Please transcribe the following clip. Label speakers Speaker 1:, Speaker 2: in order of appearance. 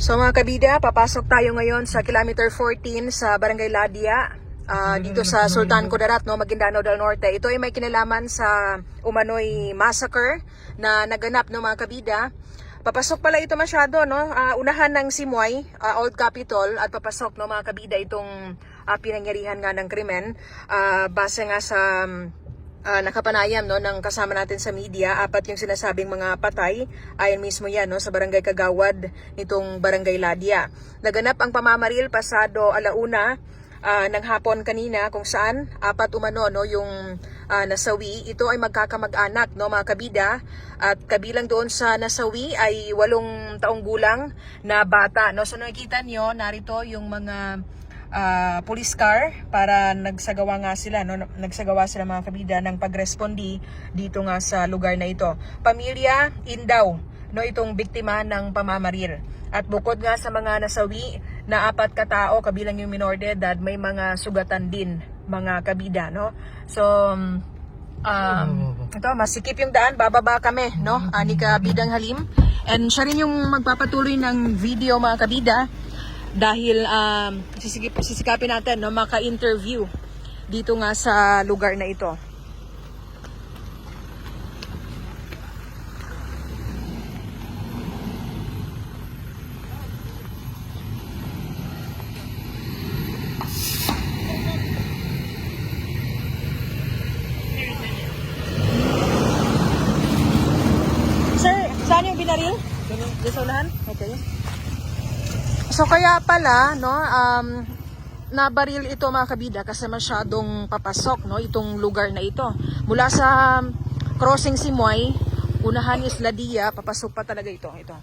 Speaker 1: So mga kabida, papasok tayo ngayon sa kilometer 14 sa Barangay Ladia. ah, dito sa Sultan Kudarat, no, Maguindanao del Norte. Ito ay may kinalaman sa umano'y massacre na naganap no mga kabida. Papasok pala ito masyado, no? Ah, unahan ng Simoy, ah, Old Capitol, at papasok, no, mga kabida, itong ah, pinangyarihan nga ng krimen. Ah, base nga sa ah, nakapanayam no ng kasama natin sa media apat yung sinasabing mga patay. Ayon mismo yan no sa barangay Kagawad nitong barangay Ladia. Naganap ang pamamaril pasado alauna ah, ng hapon kanina kung saan apat umano no yung ah, nasawi. Ito ay magkakamag-anak no mga kabida. At kabilang doon sa nasawi ay walong taong gulang na bata no. So nakikita nyo narito yung mga ah, police car para nagsagawa nga sila no nagsagawa sila mga kabida ng pagrespondi dito nga sa lugar na ito. Pamilya Indaw no itong biktima ng pamamaril. At bukod nga sa mga nasawi na apat katao kabilang yung minor de edad may mga sugatan din mga kabida no. So um, ito masikip yung daan bababa kami no ani kabidang halim and siya rin yung magpapatuloy ng video mga kabida dahil um, sisikip, sisikapin natin no, maka-interview dito nga sa lugar na ito. Sir, saan yung binaril? Sa unahan? Okay. So kaya pala no um nabaril ito mga kabida kasi masyadong papasok no itong lugar na ito. Mula sa crossing Simoy, unahan is Ladia, papasok pa talaga ito. Ito.